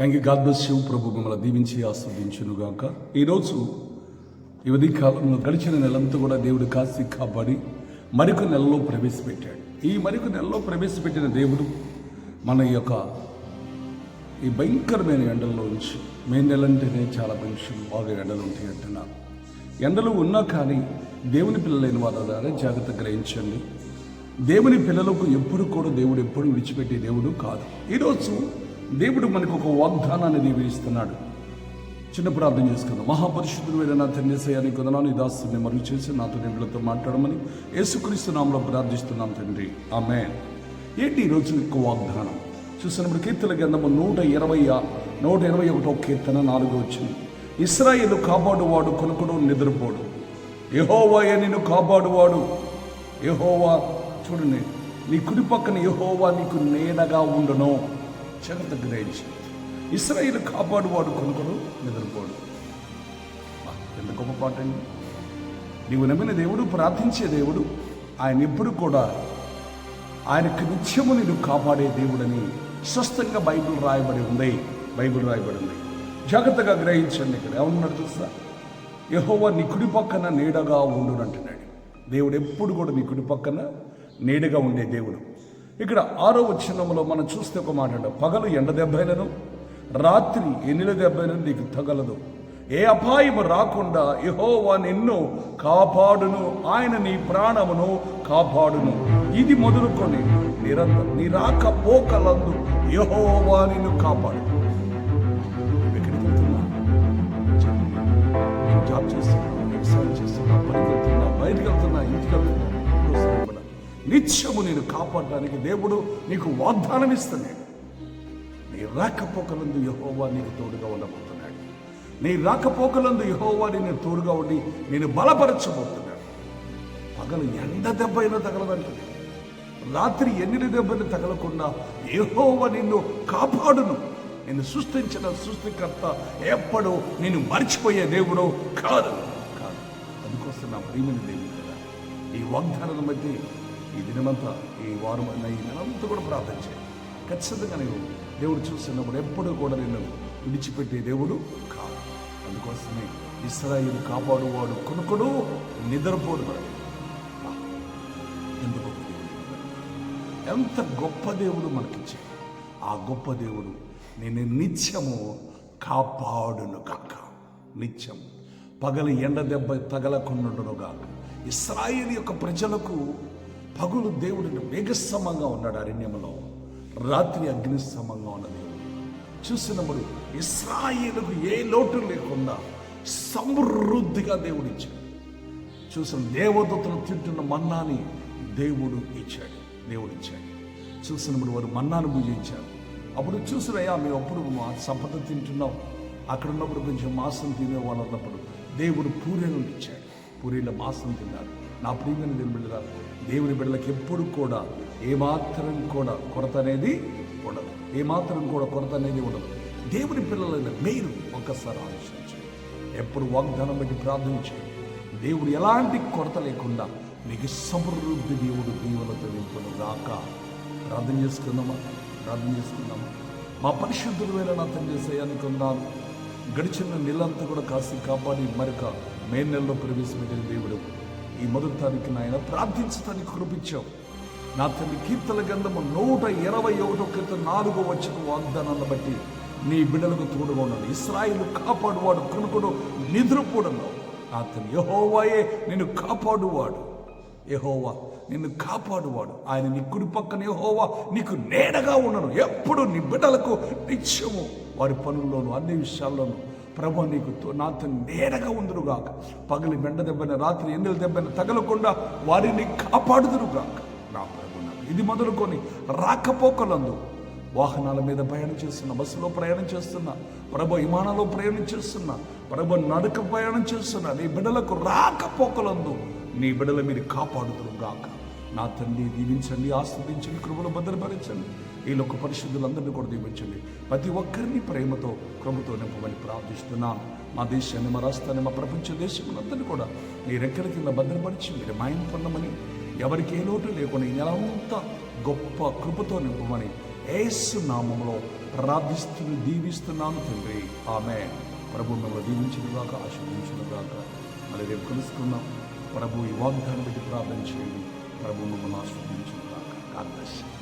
యాంగి you God bless you. ప్రభు మిమ్మల్ని దీవించి ఆస్వాదించునుగాక ఈరోజు ఈ ఉదయ కాలంలో గడిచిన నెలంతా కూడా దేవుడు కాసి కాపాడి మరికొన్ని నెలలో ప్రవేశపెట్టాడు. ఈ మరికొన్ని నెలలో ప్రవేశపెట్టిన దేవుడు మన యొక్క ఈ భయంకరమైన ఎండల్లో ఉంచి మే నెలంటేనే చాలా మనుషులు బాగా ఎండలు ఉంటాయి అంటున్నారు. ఎండలు ఉన్నా కానీ దేవుని పిల్లలైన వారు జాగ్రత్త గ్రహించండి. దేవుని పిల్లలకు ఎప్పుడు కూడా దేవుడు ఎప్పుడు విడిచిపెట్టే దేవుడు కాదు. ఈరోజు దేవుడు మనకు ఒక వాగ్దానాన్ని దీవిస్తున్నాడు. చిన్న ప్రార్థన చేసుకుందాం. మహాపరిశుద్ధుడు వేరే నా వదనాను ఈ దాస్తుని మరుగు చేసి నాతో నిపులతో మాట్లాడమని యేసుక్రీస్తు నామలో ప్రార్థిస్తున్నాం తండ్రి. ఆమె ఏంటి ఈరోజు యొక్క వాగ్దానం? చూసినప్పుడు కీర్తన గ్రంథము నూట ఇరవై నూట ఇరవై ఒకటో కీర్తన నాలుగో వచ్చింది ఇస్రాయేలు కాపాడువాడు కొనుకుడు నిద్రపోడు. యహోవాయే నిన్ను కాపాడువాడు? యహోవా చూడండి నీ కుడి పక్కన యహోవా నీకు నేనగా ఉండను. జగత గ్రహించి ఇస్రాయిల్ కాపాడువాడు కొనుకడు నిద్రపోడు. ఎంత గొప్ప పాట అండి. నీవు నమ్మిన దేవుడు ప్రార్థించే దేవుడు ఆయన ఎప్పుడు కూడా ఆయనకు నిత్యము నేను కాపాడే దేవుడని స్పష్టంగా బైబిల్ రాయబడి ఉంది. బైబిల్ రాయబడి ఉంది. జాగ్రత్తగా గ్రహించండి ఇక్కడ. ఏమన్నాడు చూస్తా? యహోవా నీ కుడి పక్కన నీడగా ఉండు అంటున్నాడు దేవుడు ఎప్పుడు కూడా నీ కుడి పక్కన నీడగా ఉండే దేవుడు. ఇక్కడ ఆరో వచ్చినంలో మనం చూస్తే ఒక మాట పగలు ఎండ దెబ్బైనను రాత్రి ఎన్నిల దెబ్బైనను నీకు తగలదు. ఏ అపాయము రాకుండా యహోవా నిన్ను కాపాడును ఆయన నీ ప్రాణమును కాపాడును. ఇది మొదలుకొని నిరంతరం నీ రాకపోకలందు యహోవా నిన్ను కాపాడు. నిత్యము నేను కాపాడడానికి దేవుడు నీకు వాగ్దానం ఇస్తున్నాడు. నీ రాకపోకలందు యహోవా నీకు తోడుగా ఉండబోతున్నాడు. నీ రాకపోకలందు యహోవా నేను తోడుగా ఉండి నేను బలపరచబోతున్నాడు. పగలు ఎండ దెబ్బ అయినా తగలదంటుంది రాత్రి ఎన్ని దెబ్బలు తగలకుండా యెహోవా నిన్ను కాపాడును. నిన్ను సృష్టించిన సృష్టికర్త ఎప్పుడు నేను మర్చిపోయే దేవుడు కాదు కాదు అందుకోసం నా ప్రియమైన దేవుడు కదా ఈ వాగ్దానం బట్టి ఈ దినమంతా ఈ వారం అన్న ఈ నెలంతా కూడా ప్రార్థన చేయాలి ఖచ్చితంగా నేను దేవుడు చూస్తున్నప్పుడు ఎప్పుడు కూడా నిన్ను విడిచిపెట్టే దేవుడు కాదు. అందుకోసమే ఇస్రాయిల్ కాపాడువాడు కొనుకొడు నిద్రపోడు ఎంత గొప్ప దేవుడు? ఎంత గొప్ప దేవుడు మనకిచ్చే. ఆ గొప్ప దేవుడు నేను నిత్యము కాపాడును కాక నిత్యం పగలు ఎండ దెబ్బ తగలకుండును గాక ఇస్రాయిల్ యొక్క ప్రజలకు పగులు దేవుడిని మేఘస్సమంగా ఉన్నాడు అరణ్యంలో. రాత్రి అగ్నిస్తమంగా ఉన్న దేవుడు. చూసినప్పుడు ఇస్రాయిలకు ఏ లోటు లేకుండా సమృద్ధిగా దేవుడిచ్చాడు చూసిన దేవదూతలు తింటున్న మన్నాని దేవుడు ఇచ్చాడు. దేవుడు ఇచ్చాడు. చూసినప్పుడు వారు మన్నాను పూజించారు. అప్పుడు చూసినయ్యా మేము అప్పుడు మా సంపద తింటున్నాం. అక్కడ ఉన్నప్పుడు కొంచెం మాసం తినేవాళ్ళు అన్నప్పుడు దేవుడు పూరేలు ఇచ్చాడు. పూరీల మాసం తిన్నారు. నా ప్రియమైన దేవుని బిడ్డలారా దేవుని బిడ్డలకు ఎప్పుడు కూడా ఏమాత్రం కూడా కొరత అనేది ఉండదు. ఏమాత్రం కూడా కొరత అనేది ఉండదు. దేవుని పిల్లలైన మీరు ఒక్కసారి ఆలోచించండి. ఎప్పుడు వాగ్దానం బట్టి ప్రార్థన దేవుడు ఎలాంటి కొరత లేకుండా మీకు సమృద్ధి దేవుడు దీవులతో నింపును రాక ప్రార్థన చేసుకుందామా? ప్రార్థన చేసుకుందామా? మా పరిశుద్ధులు వేళ నా చేసేయనుకున్నాను గడిచిన నెలంతా కూడా కాసి కాపాడి మరొక మే నెలలో ప్రవేశపెట్టిన దేవుడు. ఈ మొదటి నాయన ఆయన ప్రార్థించడానికి కృపించావు. నా తల్లి కీర్తన గంధము నూట ఇరవై ఒకటో క్రితం నాలుగో వచ్చిన వాగ్దానాన్ని బట్టి నీ బిడ్డలకు తోడుగా ఉన్నాడు ఇస్రాయిల్ కాపాడువాడు కొనుకుడు నిద్రపోడను నా తల్లి యహోవాయే నిన్ను కాపాడువాడు. యహోవా నిన్ను కాపాడువాడు. ఆయన నీ కుడి పక్కన యహోవా నీకు నేడగా ఉండను. ఎప్పుడు నీ బిడ్డలకు నిత్యము వారి పనుల్లోనూ అన్ని విషయాల్లోనూ ప్రభు నీకు తో- నాతో నేరగా ఉందురుగాక పగలి వెండ దెబ్బన రాత్రి ఎన్నెల దెబ్బన తగలకుండా వారిని కాపాడుదురుగాక నా ప్రభు ఇది మొదలుకొని రాకపోకలందు వాహనాల మీద ప్రయాణం చేస్తున్న బస్సులో ప్రయాణం చేస్తున్న ప్రభు విమానంలో ప్రయాణం చేస్తున్న ప్రభు నడక ప్రయాణం చేస్తున్న నీ బిడ్డలకు రాకపోకలందు నీ బిడ్డల మీరు కాపాడుతురు గాక. నా తండ్రి దీవించండి ఆస్వాదించండి కృపలు భద్రపరచండి. ఈ లోక పరిశుద్ధులందరినీ కూడా దీవించండి. ప్రతి ఒక్కరిని ప్రేమతో కృపతో నింపమని ప్రార్థిస్తున్నాను మా దేశాన్ని మా రాష్ట్రాన్ని మా ప్రపంచ దేశములందరినీ కూడా మీ రెక్కల కింద భద్రపరిచి మీరు మాయం పొందమని ఎవరికి ఏ లోటు లేకుండా ఈ నెలంతా గొప్ప కృపతో నింపమని ఏసు నామంలో ప్రార్థిస్తూ దీవిస్తున్నాను తండ్రి. ఆమె ప్రభు మిమ్మల్ని దీవించిన గాక మళ్ళీ మరి రేపు కలుసుకున్నాం ప్రభు ఈ వాగ్దానం పెట్టి ప్రార్థన చేయండి. ప్రభు మిమ్మల్ని ఆస్వాదించిన గాక God.